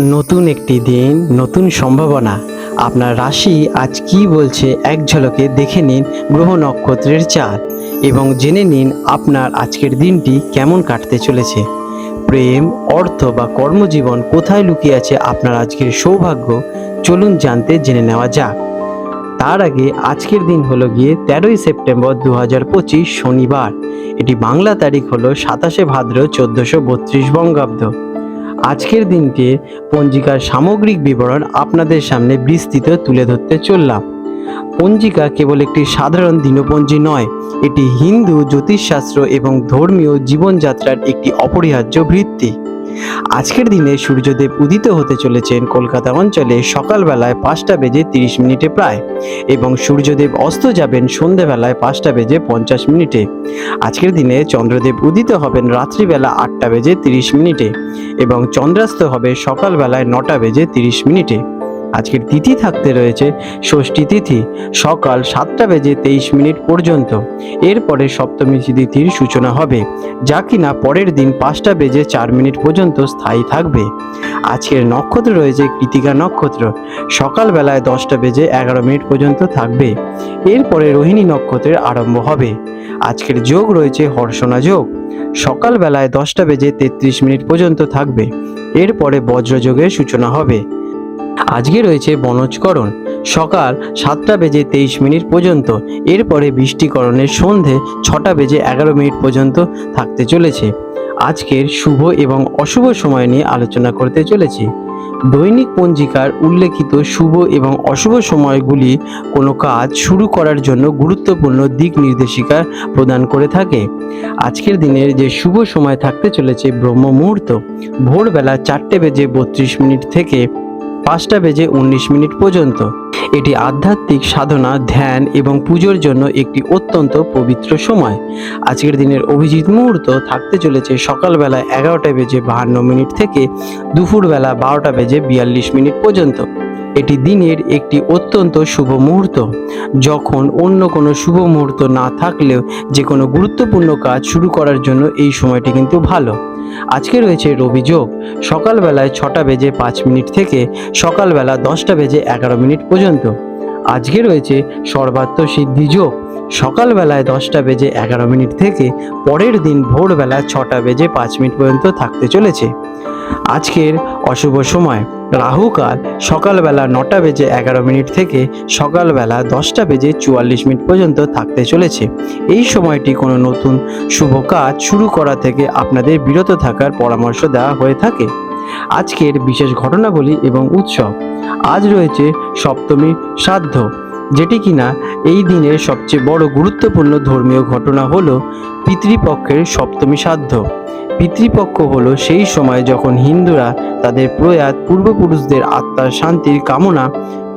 নতুন একটি দিন, নতুন সম্ভাবনা। আপনার রাশি আজ কি বলছে এক ঝলকে দেখে নিন গ্রহ নক্ষত্রের চাঁদ এবং জেনে নিন আপনার আজকের দিনটি কেমন কাটতে চলেছে। প্রেম, অর্থ বা কর্মজীবন কোথায় লুকিয়ে আছে আপনার আজকের সৌভাগ্য? চলুন জানতে জেনে নেওয়া যাক। তার আগে আজকের দিন হলো গিয়ে তেরোই সেপ্টেম্বর দু হাজার পঁচিশ শনিবার। এটি বাংলা তারিখ হলো সাতাশে ভাদ্র চোদ্দোশো বত্রিশ বঙ্গাব্দ। আজকের দিনকে পঞ্জিকার সামগ্রিক বিবরণ আপনাদের সামনে বিস্তৃত তুলে ধরতে চললাম। পঞ্জিকা কেবল একটি সাধারণ দিনপঞ্জি নয়, এটি হিন্দু, জ্যোতিষশাস্ত্র এবং ধর্মীয় জীবনযাত্রার একটি অপরিহার্য ভিত্তি। আজকের দিনে সূর্যদেব উদিত হতে চলেছেন কলকাতা অঞ্চলে সকালবেলায় পাঁচটা বেজে তিরিশ মিনিটে প্রায় এবং সূর্যদেব অস্ত যাবেন সন্ধেবেলায় পাঁচটা বেজে পঞ্চাশ মিনিটে। আজকের দিনে চন্দ্রদেব উদিত হবেন রাত্রিবেলা আটটা বেজে তিরিশ মিনিটে এবং চন্দ্রাস্ত হবে সকালবেলায় নটা বেজে তিরিশ মিনিটে। আজকের তিথি থাকতে রয়েছে ষষ্ঠী তিথি, সকাল সাতটা বেজে তেইশ মিনিট পর্যন্ত। এরপরে সপ্তমী তিথির সূচনা হবে, যা কিনা পরের দিন পাঁচটা বেজে চার মিনিট পর্যন্ত স্থায়ী থাকবে। আজকের নক্ষত্র রয়েছে কৃতিকা নক্ষত্র, সকালবেলায় দশটা বেজে এগারো মিনিট পর্যন্ত থাকবে। এরপরে রোহিণী নক্ষত্রের আরম্ভ হবে। আজকের যোগ রয়েছে হর্ষণা যোগ, সকালবেলায় দশটা বেজে তেত্রিশ মিনিট পর্যন্ত থাকবে। এরপরে বজ্রযোগের সূচনা হবে। আজকে রয়েছে বনজকরণ। সকাল সাতটা বেজে তেইশ মিনিট পর্যন্ত। এরপরে বৃষ্টিকরণের সন্ধে ছটা বেজে এগারো মিনিট পর্যন্ত থাকতে চলেছে। আজকের শুভ এবং অশুভ সময় নিয়ে আলোচনা করতে চলেছি। দৈনিক পঞ্জিকার উল্লেখিত শুভ এবং অশুভ সময়গুলি কোনো কাজ শুরু করার জন্য গুরুত্বপূর্ণ দিক নির্দেশিকা প্রদান করে থাকে। আজকের দিনের যে শুভ সময় থাকতে চলেছে ব্রহ্ম মুহূর্ত ভোরবেলা চারটে বেজে বত্রিশ মিনিট থেকে পাঁচটা বেজে উনিশ মিনিট পর্যন্ত। এটি আধ্যাত্মিক সাধনা, ধ্যান এবং পুজোর জন্য একটি অত্যন্ত পবিত্র সময়। আজকের দিনের অভিজিৎ মুহূর্ত থাকতে চলেছে সকালবেলা এগারোটা বেজে বাহান্ন মিনিট থেকে দুপুরবেলা বারোটা বেজে বিয়াল্লিশ মিনিট পর্যন্ত। এটি দিনের একটি অত্যন্ত শুভ মুহূর্ত। যখন অন্য কোনো শুভ মুহূর্ত না থাকলেও যে কোনো গুরুত্বপূর্ণ কাজ শুরু করার জন্য এই সময়টি কিন্তু ভালো। আজকে রয়েছে রবি যোগ। সকালবেলায় ছটা বেজে পাঁচ মিনিট থেকে সকালবেলা দশটা বেজে এগারো মিনিট পর্যন্ত। আজকে রয়েছে সর্বাত্ম সিদ্ধি যোগ। সকালবেলায় দশটা বেজে এগারো মিনিট থেকে পরের দিন ভোরবেলা ছটা বেজে পাঁচ মিনিট পর্যন্ত থাকতে চলেছে। আজকের অশুভ সময়। রাহুকাল সকালবেলা নটা বেজে এগারো মিনিট থেকে সকালবেলা দশটা বেজে চুয়াল্লিশ মিনিট পর্যন্ত থাকতে চলেছে। এই সময়টি কোনো নতুন শুভ কাজ শুরু করা থেকে আপনাদের বিরত থাকার পরামর্শ দেওয়া হয়ে থাকে। আজকের বিশেষ ঘটনাবলী এবং উৎসব। আজ রয়েছে সপ্তমী শ্রাদ্ধ, যেটি কিনা এই দিনের সবচেয়ে বড় গুরুত্বপূর্ণ ধর্মীয় ঘটনা হলো পিতৃপক্ষের সপ্তমী শ্রাদ্ধ। পিতৃপক্ষ হলো সেই সময় যখন হিন্দুরা তাদের প্রয়াত পূর্বপুরুষদের আত্মার শান্তির কামনা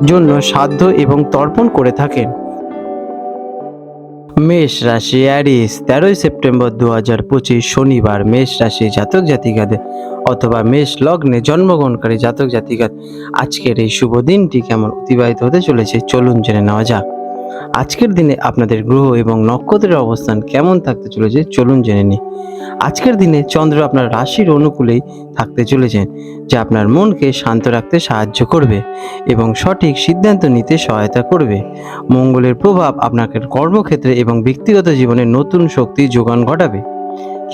জন্য শ্রাদ্ধ এবং তর্পণ করে থাকেন। মেষ রাশি অ্যারিস তেরোই সেপ্টেম্বর দু হাজার পঁচিশ শনিবার মেষ রাশি জাতক জাতিকাদের অথবা মেষ লগ্নে জন্মগ্রহণকারী জাতক জাতিকার আজকের এই শুভ দিনটি কেমন অতিবাহিত হতে চলেছে চলুন জেনে নেওয়া যাক। আজকের দিনে আপনাদের গ্রহ এবং নক্ষত্রের অবস্থান কেমন থাকতে চলেছে চলুন জেনে নিই। আজকের দিনে চন্দ্র আপনার রাশির অনুকূলেই থাকতে চলেছেন যা আপনার মনকে শান্ত রাখতে সাহায্য করবে এবং সঠিক সিদ্ধান্ত নিতে সহায়তা করবে। মঙ্গলের প্রভাব আপনাকে কর্মক্ষেত্রে এবং ব্যক্তিগত জীবনে নতুন শক্তি যোগান ঘটাবে।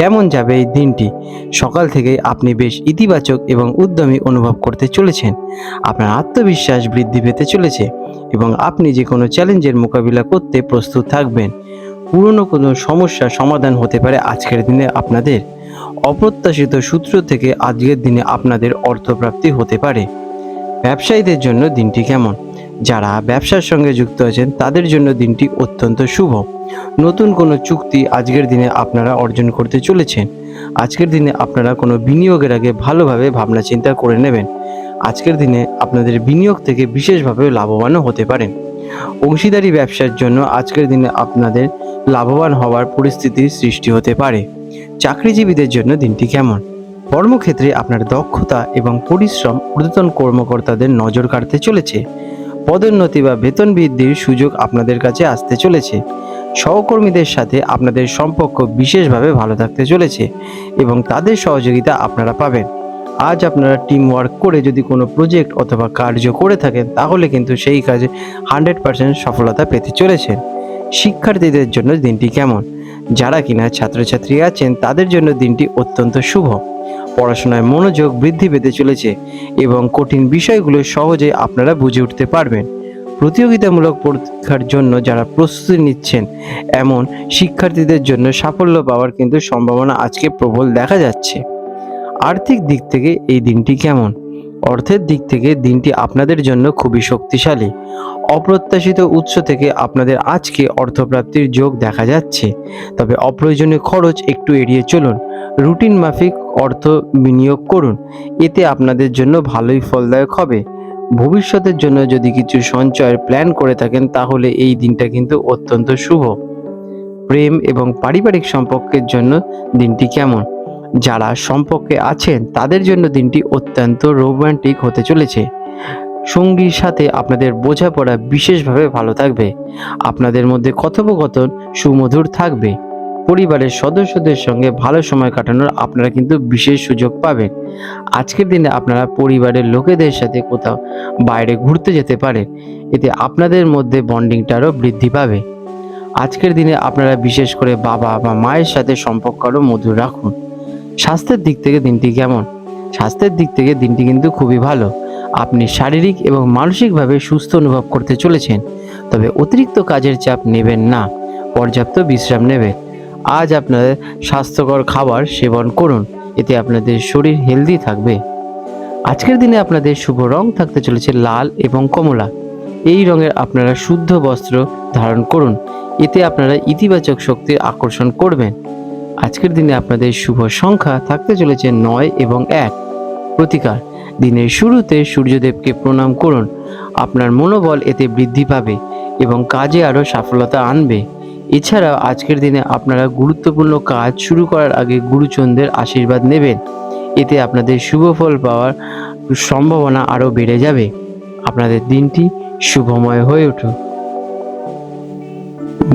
কেমন যাবে এই দিনটি? সকাল থেকে আপনি বেশ ইতিবাচক এবং উদ্যমী অনুভব করতে চলেছেন। আপনার আত্মবিশ্বাস বৃদ্ধি পেতে চলেছে এবং আপনি যে কোনো চ্যালেঞ্জের মোকাবিলা করতে প্রস্তুত থাকবেন। পুরনো কোনো সমস্যার সমাধান হতে পারে আজকের দিনে আপনাদের। অপ্রত্যাশিত সূত্র থেকে আজকের দিনে আপনাদের অর্থপ্রাপ্তি হতে পারে। ব্যবসায়ীদের জন্য দিনটি কেমন? যারা ব্যবসার সঙ্গে যুক্ত আছেন, তাদের জন্য দিনটি অত্যন্ত শুভ। নতুন কোনো চুক্তি আজকের দিনে আপনারা অর্জন করতে চলেছেন। আজকের দিনে আপনারা কোনো বিনিয়োগের আগে ভালোভাবে ভাবনা চিন্তা করে নেবেন। আজকের দিনে আপনাদের বিনিয়োগ থেকে বিশেষভাবে লাভবানও হতে পারেন। অংশীদারি ব্যবসার জন্য আজকের দিনে আপনাদের লাভবান হওয়ার পরিস্থিতির সৃষ্টি হতে পারে। চাকরিজীবীদের জন্য দিনটি কেমন? কর্মক্ষেত্রে আপনার দক্ষতা এবং পরিশ্রম ঊর্ধ্বতন কর্মকর্তাদের নজর কাড়তে চলেছে। পদোন্নতি বা বেতন বৃদ্ধির সুযোগ আপনাদের কাছে আসতে চলেছে। সহকর্মীদের সাথে আপনাদের সম্পর্ক বিশেষভাবে ভালো থাকতে চলেছে এবং তাদের সহযোগিতা আপনারা পাবেন। আজ আপনারা টিম ওয়ার্ক করে যদি কোনো প্রজেক্ট অথবা কার্য করে থাকেন, তাহলে কিন্তু সেই কাজে হান্ড্রেড পার্সেন্ট সফলতা পেতে চলেছেন শিক্ষার্থীদের জন্য দিনটি কেমন? যারা কিনা ছাত্রছাত্রী আছেন, তাদের জন্য দিনটি অত্যন্ত শুভ। পড়াশোনায় মনোযোগ বৃদ্ধি পেতে চলেছে এবং কঠিন বিষয়গুলো সহজে আপনারা বুঝে উঠতে পারবেন। প্রতিযোগিতামূলক পরীক্ষার জন্য যারা প্রস্তুতি নিচ্ছেন, এমন শিক্ষার্থীদের জন্য সাফল্য পাওয়ার কিন্তু সম্ভাবনা আজকে প্রবল দেখা যাচ্ছে। আর্থিক দিক থেকে এই দিনটি কেমন? অর্থের দিক থেকে দিনটি আপনাদের জন্য খুবই শক্তিশালী। অপ্রত্যাশিত উৎস থেকে আপনাদের আজকে অর্থপ্রাপ্তির যোগ দেখা যাচ্ছে। তবে অপ্রয়োজনীয় খরচ একটু এড়িয়ে চলুন। রুটিন মাফিক অর্থ বিনিয়োগ করুন। এতে আপনাদের জন্য ভালোই ফলদায়ক হবে। ভবিষ্যতের জন্য যদি কিছু সঞ্চয়ের প্ল্যান করে থাকেন, তাহলে এই দিনটা কিন্তু অত্যন্ত শুভ। প্রেম এবং পারিবারিক সম্পর্কের জন্য দিনটি কেমন? যারা সম্পর্কে আছেন, তাদের জন্য দিনটি অত্যন্ত রোমান্টিক হতে চলেছে। সঙ্গীর সাথে আপনাদের বোঝাপড়া বিশেষভাবে ভালো থাকবে। আপনাদের মধ্যে কথোপকথন, সুমধুর থাকবে। পরিবারের সদস্যদের সঙ্গে ভালো সময় কাটানোর আপনারা কিন্তু বিশেষ সুযোগ পাবেন। আজকের দিনে আপনারা পরিবারের লোকেদের সাথে কোথাও বাইরে ঘুরতে যেতে পারেন, এতে আপনাদের মধ্যে বন্ডিংটা আরও বৃদ্ধি পাবে। আজকের দিনে আপনারা বিশেষ করে বাবা বা মায়ের সাথে সম্পর্ক আরও মধুর রাখুন। স্বাস্থ্যের দিক থেকে দিনটি কেমন? স্বাস্থ্যের দিক থেকে দিনটি কিন্তু খুবই ভালো। আপনি শারীরিক এবং মানসিকভাবে সুস্থ অনুভব করতে চলেছেন, তবে অতিরিক্ত কাজের চাপ নেবেন না। পর্যাপ্ত বিশ্রাম নেবেন। আজ আপনাদের স্বাস্থ্যকর খাবার সেবন করুন। এতে আপনাদের শরীর হেলদি থাকবে। আজকের দিনে আপনাদের শুভ রং থাকতে চলেছে লাল এবং কমলা। এই রঙের আপনারা শুদ্ধ বস্ত্র ধারণ করুন। এতে আপনারা ইতিবাচক শক্তির আকর্ষণ করবেন। আজকের দিনে আপনাদের শুভ সংখ্যা থাকতে চলেছে নয় এবং এক। প্রতিকার, দিনের শুরুতে সূর্যদেবকে প্রণাম করুন। আপনার মনোবল এতে বৃদ্ধি পাবে এবং কাজে আরও সফলতা আনবে। এছাড়াও আজকের দিনে আপনারা গুরুত্বপূর্ণ কাজ শুরু করার আগে গুরুচন্দ্রের আশীর্বাদ নেবেন। এতে আপনাদের শুভ ফল পাওয়ার সম্ভাবনা আরও বেড়ে যাবে। আপনাদের দিনটি শুভময় হয়ে উঠুক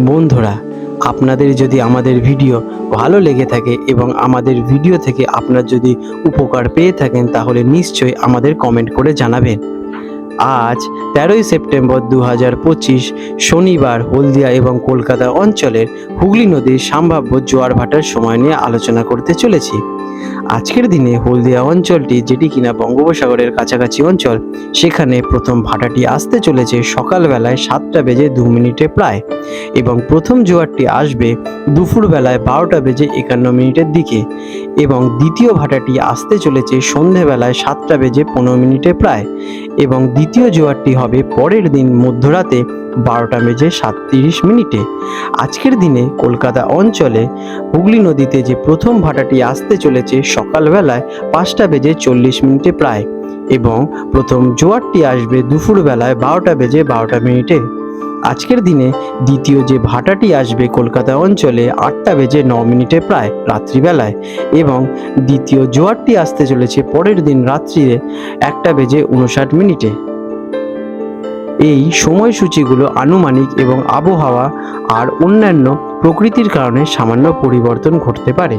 বন্ধুরা, আপনাদের যদি আমাদের ভিডিও ভালো লেগে থাকে এবং আমাদের ভিডিও থেকে আপনার যদি উপকার পেয়ে থাকেন, তাহলে নিশ্চয়ই আমাদের কমেন্ট করে জানাবেন। আজ তেরোই সেপ্টেম্বর দু হাজার পঁচিশ শনিবার হলদিয়া এবং কলকাতা অঞ্চলের হুগলি নদীর সম্ভাব্য জোয়ার ভাটার সময় নিয়ে আলোচনা করতে চলেছি। আজকের দিনে হলদিয়া অঞ্চলটি, যেটি কিনা বঙ্গোপসাগরের কাছাকাছি অঞ্চল, সেখানে প্রথম ভাটাটি আসতে চলেছে সকালবেলায় সাতটা বেজে দু মিনিটে প্রায় এবং প্রথম জোয়ারটি আসবে দুপুরবেলায় বারোটা বেজে একান্ন মিনিটের দিকে এবং দ্বিতীয় ভাটাটি আসতে চলেছে সন্ধেবেলায় সাতটা বেজে পনেরো মিনিটে প্রায় এবং দ্বিতীয় জোয়ারটি হবে পরের দিন মধ্যরাতে বারোটা বেজে সাতত্রিশ মিনিটে। আজকের দিনে কলকাতা অঞ্চলে হুগলি নদীতে যে প্রথম ভাটাটি আসতে চলেছে সকালবেলায় পাঁচটা বেজে চল্লিশ মিনিটে প্রায় এবং প্রথম জোয়ারটি আসবে দুপুরবেলায় বারোটা বেজে বারোটা মিনিটে। আজকের দিনে দ্বিতীয় যে ভাটাটি আসবে কলকাতা অঞ্চলে আটটা বেজে ন মিনিটে প্রায় রাত্রিবেলায় এবং দ্বিতীয় জোয়ারটি আসতে চলেছে পরের দিন রাত্রিরে একটা বেজে উনষাট মিনিটে। এই সময়সূচিগুলো আনুমানিক এবং আবহাওয়া আর অন্যান্য প্রকৃতির কারণে সামান্য পরিবর্তন ঘটতে পারে।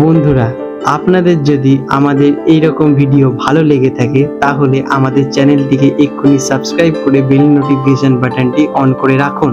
বন্ধুরা, আপনাদের যদি আমাদের এই রকম ভিডিও ভালো লেগে থাকে, তাহলে আমাদের চ্যানেলটিকে এক্ষুনি সাবস্ক্রাইব করে বেল নোটিফিকেশন বাটনটি অন করে রাখুন।